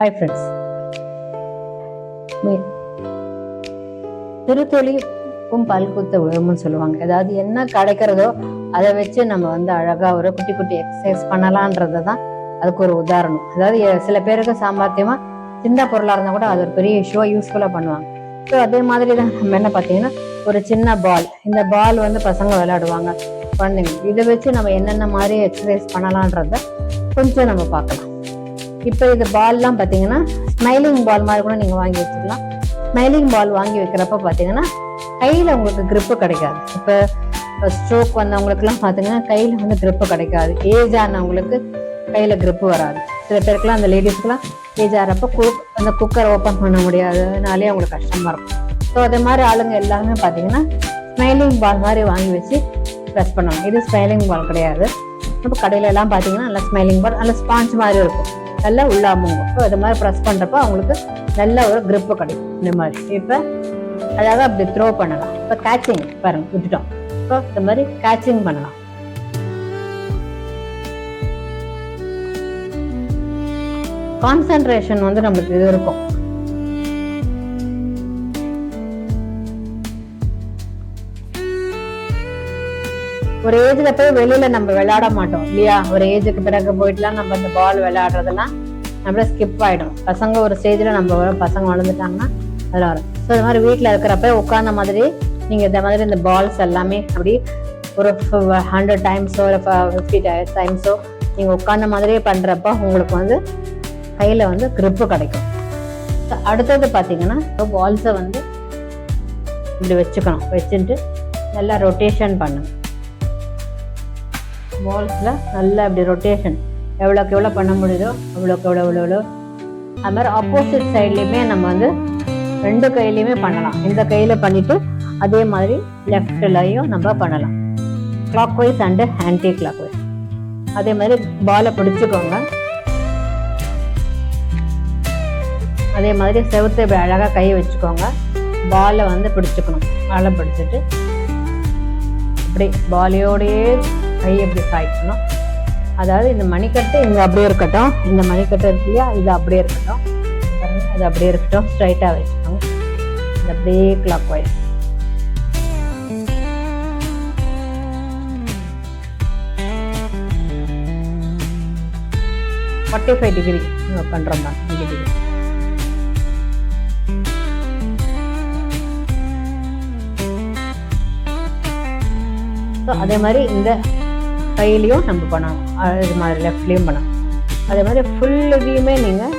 Hi friends திருத்தொலி பல் குத்த விழும்னு சொல்லுவாங்க. ஏதாவது என்ன கிடைக்கிறதோ அதை வச்சு நம்ம வந்து அழகாக ஒரு குட்டி குட்டி எக்ஸசைஸ் பண்ணலான்றது தான் அதுக்கு ஒரு உதாரணம். அதாவது சில பேருக்கு சாமர்த்தியமா சின்ன பொருளாக இருந்தால் கூட அது ஒரு பெரிய இஷ்யூவாக யூஸ்ஃபுல்லாக பண்ணுவாங்க. ஸோ அதே மாதிரி தான் நம்ம என்ன பார்த்தீங்கன்னா ஒரு சின்ன பால் இந்த பால் வந்து பசங்க விளையாடுவாங்க. குழந்தைங்க. இதை வச்சு நம்ம என்னென்ன மாதிரி எக்ஸசைஸ் பண்ணலான்றத கொஞ்சம் நம்ம பார்க்கலாம். இப்போ இது பால்லாம் பார்த்தீங்கன்னா ஸ்மைலிங் பால் மாதிரி கூட நீங்கள் வாங்கி வச்சுக்கலாம். ஸ்மைலிங் பால் வாங்கி வைக்கிறப்ப பார்த்தீங்கன்னா கையில் உங்களுக்கு கிரிப்பு கிடைக்காது. இப்போ ஸ்ட்ரோக் வந்தவங்களுக்குலாம் பார்த்தீங்கன்னா கையில் வந்து கிரிப்பு கிடைக்காது. ஏஜ் ஆனவங்களுக்கு கையில் கிரிப்பு வராது. சில பேருக்குலாம் அந்த லேடிஸ்க்குலாம் ஏஜ் ஆகிறப்ப குக் அந்த குக்கரை ஓப்பன் பண்ண முடியாததுனாலே அவங்களுக்கு கஷ்டமாக இருக்கும். ஸோ அதே மாதிரி ஆளுங்க எல்லாருமே பார்த்தீங்கன்னா ஸ்மைலிங் பால் மாதிரி வாங்கி வச்சு ப்ரெஸ் பண்ணுவாங்க இது ஸ்மைலிங் பால் கிடையாது. இப்போ கடையில எல்லாம் பார்த்தீங்கன்னா நல்லா ஸ்மைலிங் பால் நல்லா ஸ்பாஞ்ச் மாதிரி இருக்கும். நல்லா உள்ளாமுங்க இப்போ இது மாதிரி ப்ரெஸ் பண்ணுறப்ப அவங்களுக்கு நல்ல ஒரு grip கிடைக்கும். இந்த மாதிரி. இப்போ அழகாக அப்படி த்ரோ பண்ணலாம். இப்போ கேட்சிங் பாருங்க விட்டுட்டோம். இப்போ இந்த மாதிரி கேட்சிங் பண்ணலாம். கான்சன்ட்ரேஷன் வந்து நம்மளுக்கு இது இருக்கும். ஒரு ஏஜ்ல போய் வெளியில நம்ம விளையாட மாட்டோம் இல்லையா? ஒரு ஏஜுக்கு பிறகு போயிட்டுலாம் நம்ம இந்த பால் விளையாடுறதெல்லாம் நம்மள ஸ்கிப் ஆயிடும். பசங்க ஒரு ஸ்டேஜ்ல நம்ம பசங்க வளர்ந்துட்டாங்கன்னா அதில் வரும். ஸோ இந்த மாதிரி வீட்டில் இருக்கிறப்ப உட்கார்ந்த மாதிரி நீங்க இந்த மாதிரி இந்த பால்ஸ் எல்லாமே அப்படி ஒரு ஹண்ட்ரட் டைம்ஸோ ஒரு ஃபிஃப்டி டைம்ஸோ நீங்க உட்கார்ந்த மாதிரியே பண்றப்ப உங்களுக்கு வந்து கையில வந்து கிரிப்பு கிடைக்கும். அடுத்தது பார்த்தீங்கன்னா பால்ஸை வந்து இப்படி வச்சுக்கணும். வச்சுட்டு நல்லா ரொட்டேஷன் பண்ணுங்க பால்ஸில் நல்லா இப்படி ரொட்டேஷன் எவ்வளோக்கு எவ்வளோ பண்ண முடியுதோ அவ்வளோக்கு எவ்வளோ எவ்வளோ எவ்வளோ அது மாதிரி ஆப்போசிட் சைட்லேயுமே நம்ம வந்து ரெண்டு கையிலையுமே பண்ணலாம். இந்த கையில் பண்ணிவிட்டு அதே மாதிரி லெஃப்ட்லையும் நம்ம பண்ணலாம். Clockwise and anticlockwise அதே மாதிரி பாலை பிடிச்சிக்கோங்க. அதே மாதிரி செவுத்து இப்படி அழகாக கை வச்சுக்கோங்க. பாலை வந்து பிடிச்சிக்கணும். பாலை பிடிச்சிட்டு இப்படி பாலியோடையே கை எப்படி சாய்க்கணும். அதாவது இந்த மணிக்கட்டு இங்கே அப்படியே இருக்கட்டும். இந்த மணிக்கட்டு இருக்கு இல்லையா? இது அப்படியே இருக்கட்டும். அது அப்படியே இருக்கட்டும். ஸ்ட்ரைட்டாக வச்சுக்கோங்க. இது அப்படியே clockwise forty five degree பண்ணுறோம் தான் டிகிரி ஸோ அதே மாதிரி இந்த கையிலையும் நம்ம பண்ணணும் இது மாதிரி லெஃப்ட்லேயும் பண்ணணும் அதே மாதிரி ஃபுல் இதையுமே நீங்கள்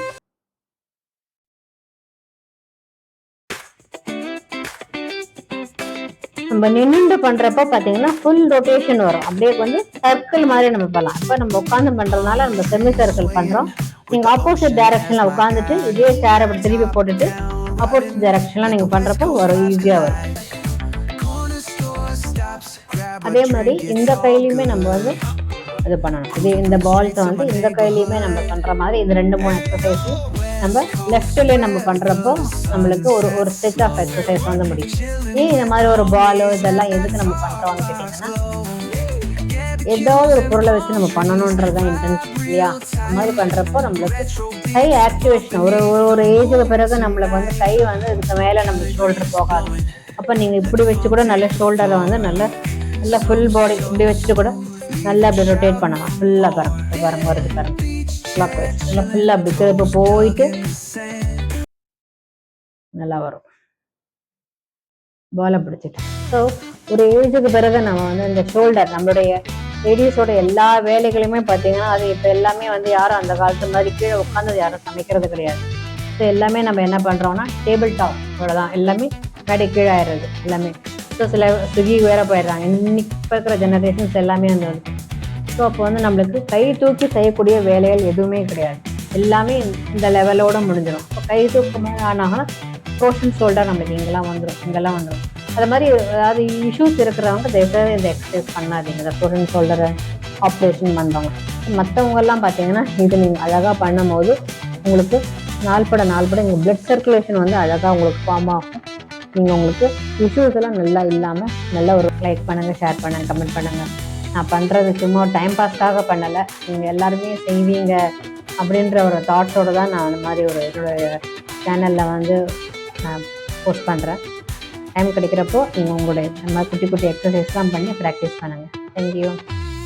நம்ம நின்று பண்றப்ப பாத்தீங்கன்னா ஃபுல் ரொட்டேஷன் வரும். அப்படியே வந்து சர்க்கிள் மாதிரி நம்ம பண்ணலாம். இப்போ நம்ம உட்காந்து பண்றதுனால நம்ம செமி சர்க்கிள் பண்றோம். நீங்க ஆப்போசிட் டைரக்ஷன்ல உட்காந்துட்டு இதே சேர் திருப்பி போட்டுட்டு ஆப்போசிட் டைரக்ஷன்ல நீங்க பண்றப்போ வரும் ஈஸியா வரும். அதே மாதிரி இந்த கையிலயுமே நம்ம வந்து இது பண்ணணும். இது இந்த பால்ஸை வந்து இந்த கையிலயுமே நம்ம பண்ற மாதிரி இது ரெண்டு மூணு எக்ஸசைஸ் நம்ம லெஃப்ட்ல நம்ம பண்றப்போ நம்மளுக்கு ஒரு ஒரு செட் ஆஃப் எக்ஸசைஸ் வந்து முடியும். ஏன் இந்த மாதிரி ஒரு பாலோ இதெல்லாம் எதுக்கு நம்ம பண்றோம்னு கேட்டீங்கன்னா ஏதாவது ஒரு பொருளை வச்சு நம்ம பண்ணணுன்றது தான் இன்டென்ஷன் இல்லையா? அந்த மாதிரி பண்றப்போ நம்மளுக்கு கை ஆக்டிவேஷன் ஒரு ஒரு ஒரு ஏஜுக்கு பிறகு நம்மளுக்கு வந்து கை வந்து இதுக்கு மேலே நம்ம ஷோல்டர் போகாது. அப்போ நீங்கள் இப்படி வச்சு கூட நல்ல ஷோல்டரை வந்து நல்ல நல்லா ஃபுல் பாடி இப்படி வச்சுட்டு கூட நல்லா அப்படி ரொட்டேட் பண்ணலாம். ஃபுல்லாக பாருங்க. பாருங்க வருது பாருங்க. கிளாக் வைஸ் நல்லா ஃபுல்லாக அப்படி திரும்ப போயிட்டு நல்லா வரும். பாலை பிடிச்சிட்டு. ஸோ ஒரு ஏஜுக்கு பிறகு நம்ம வந்து இந்த ஷோல்டர் நம்மளுடைய லேடிஸோட எல்லா வேலைகளையுமே பார்த்தீங்கன்னா அது இப்போ எல்லாமே வந்து யாரும் அந்த காலத்து மாதிரி கீழே உட்காந்து யாரும் சமைக்கிறது கிடையாது. ஸோ எல்லாமே நம்ம என்ன பண்ணுறோம்னா டேபிள் டாப் அவ்வளோதான் எல்லாமே கடை கீழாயிடுறது எல்லாமே. ஸோ சில ஸ்விக்கி வேற போயிடுறாங்க. இன்னைக்கு இப்போ இருக்கிற ஜெனரேஷன்ஸ் எல்லாமே வந்து ஸோ அப்போ வந்து நம்மளுக்கு கை தூக்கி செய்யக்கூடிய வேலைகள் எதுவுமே கிடையாது. எல்லாமே இந்த லெவலோட முடிஞ்சிடும் இப்போ கை தூக்கமே ஆனாங்கன்னா ப்ரோஷன் ஷோல்டர் நம்மளுக்கு இங்கெல்லாம் வந்துடும் இங்கெல்லாம் வந்துடும் அது மாதிரி அதாவது இஷ்யூஸ் இருக்கிறவங்க தயவுசெய்து இந்த எக்ஸசைஸ் பண்ணாதீங்க. இந்த ப்ரோஷன் ஷோல்டரை ஆப்ரேஷன் பண்ணுறவங்க மற்றவங்கெல்லாம் பார்த்தீங்கன்னா இது நீங்கள் அழகாக பண்ணும்போது உங்களுக்கு நாள்பட நாள்பட இங்கே பிளட் சர்க்குலேஷன் வந்து அழகாக உங்களுக்கு ஃபார்ம் ஆகும். நீங்கள் உங்களுக்கு இஷ்யூஸ் எல்லாம் நல்லா இல்லாமல் நல்லா ஒரு லைக் பண்ணுங்கள் ஷேர் பண்ணுங்கள் கமெண்ட் பண்ணுங்கள் நான் பண்ணுறது சும்மா டைம் பாஸ்க்காக பண்ணலை. நீங்கள் எல்லாருமே செய்வீங்க அப்படின்ற ஒரு தாட்ஸோடு தான் நான் அந்த மாதிரி ஒரு என்னோட சேனலில் வந்து நான் போஸ்ட் பண்ணுறேன் டைம் கிடைக்கிறப்போ நீங்கள் உங்களுடைய இந்த மாதிரி குட்டி குட்டி எக்ஸசைஸ்லாம் பண்ணி ப்ராக்டிஸ் பண்ணுங்கள் தேங்க்யூ